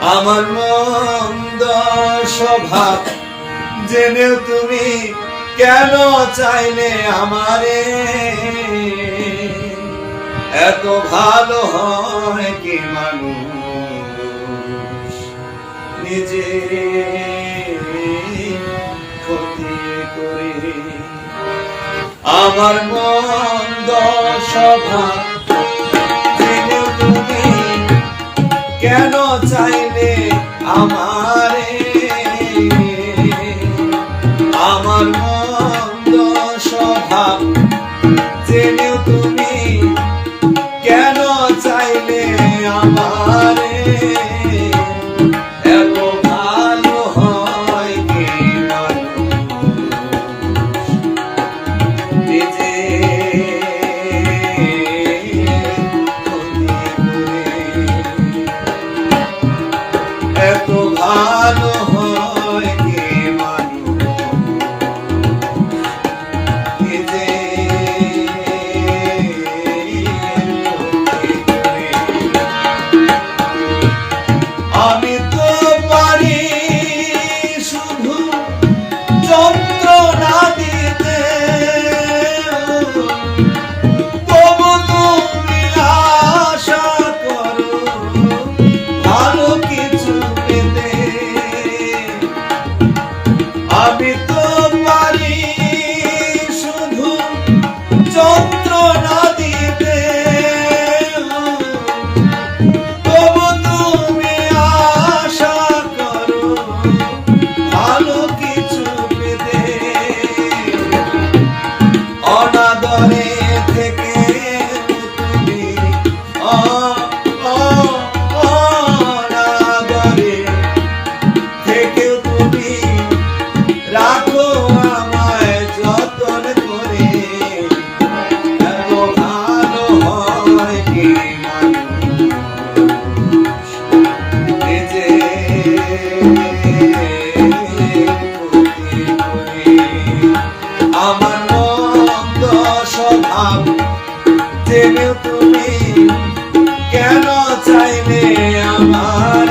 আমার মন্দ স্বভাব জেনেও তুমি কেন চাইলে আমারে? এত ভালো হয় কি মানুষ? নিজে ক্ষতি করে। আমার মন্দ স্বভাব চাইলে আমারে আমার মন্দ কেন আমার